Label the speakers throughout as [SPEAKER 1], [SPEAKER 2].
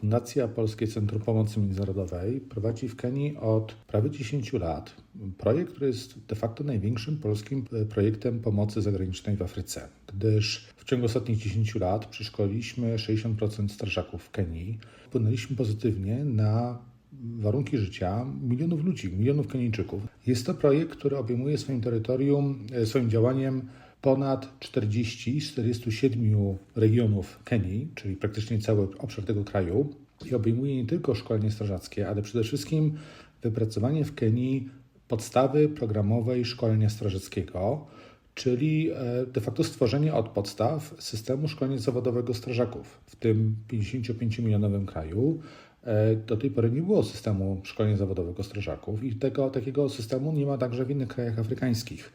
[SPEAKER 1] Fundacja Polskie Centrum Pomocy Międzynarodowej prowadzi w Kenii od prawie 10 lat projekt, który jest de facto największym polskim projektem pomocy zagranicznej w Afryce, gdyż w ciągu ostatnich 10 lat przeszkoliliśmy 60% strażaków w Kenii. Wpłynęliśmy pozytywnie na warunki życia milionów ludzi, milionów Kenijczyków. Jest to projekt, który obejmuje swoim terytorium, e, swoim działaniem ponad 40 z 47 regionów Kenii, czyli praktycznie cały obszar tego kraju i obejmuje nie tylko szkolenie strażackie, ale przede wszystkim wypracowanie w Kenii podstawy programowej szkolenia strażackiego, czyli e, de facto stworzenie od podstaw systemu szkolenia zawodowego strażaków w tym 55-milionowym kraju. E, do tej pory nie było systemu szkolenia zawodowego strażaków i tego takiego systemu nie ma także w innych krajach afrykańskich.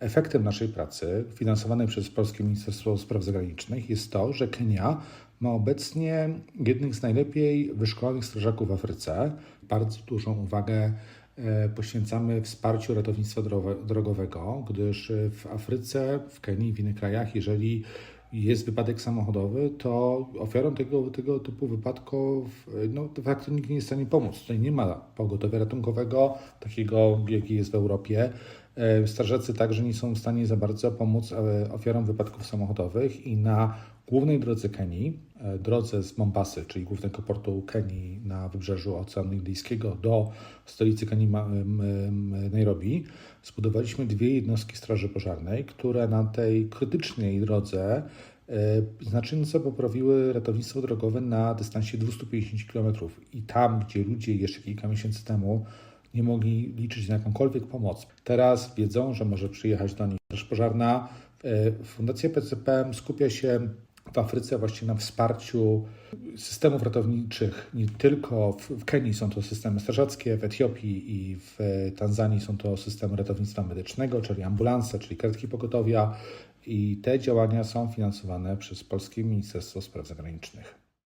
[SPEAKER 1] Efektem naszej pracy, finansowanej przez Polskie Ministerstwo Spraw Zagranicznych, jest to, że Kenia ma obecnie jednych z najlepiej wyszkolonych strażaków w Afryce. Bardzo dużą uwagę e, poświęcamy wsparciu ratownictwa drogowego, gdyż w Afryce, w Kenii, w innych krajach, jeżeli jest wypadek samochodowy, to ofiarą tego, tego typu wypadków no, de facto nikt nie jest w stanie pomóc. Tutaj nie ma pogotowia ratunkowego, takiego jaki jest w Europie. E, strażacy także nie są w stanie za bardzo pomóc e, ofiarom wypadków samochodowych i na głównej drodze Kenii, e, drodze z Mombasy, czyli głównego portu Kenii na wybrzeżu Oceanu Indyjskiego do stolicy Kenii Nairobi, zbudowaliśmy dwie jednostki Straży Pożarnej, które na tej krytycznej drodze znacząco poprawiły ratownictwo drogowe na dystansie 250 km. I tam, gdzie ludzie jeszcze kilka miesięcy temu nie mogli liczyć na jakąkolwiek pomoc. Teraz wiedzą, że może przyjechać do nich straż pożarna. E, Fundacja PCPM skupia się w Afryce właśnie na wsparciu systemów ratowniczych. Nie tylko w Kenii są to systemy strażackie, w Etiopii i w Tanzanii są to systemy ratownictwa medycznego, czyli ambulanse, czyli karetki pogotowia. I te działania są finansowane przez Polskie Ministerstwo Spraw Zagranicznych.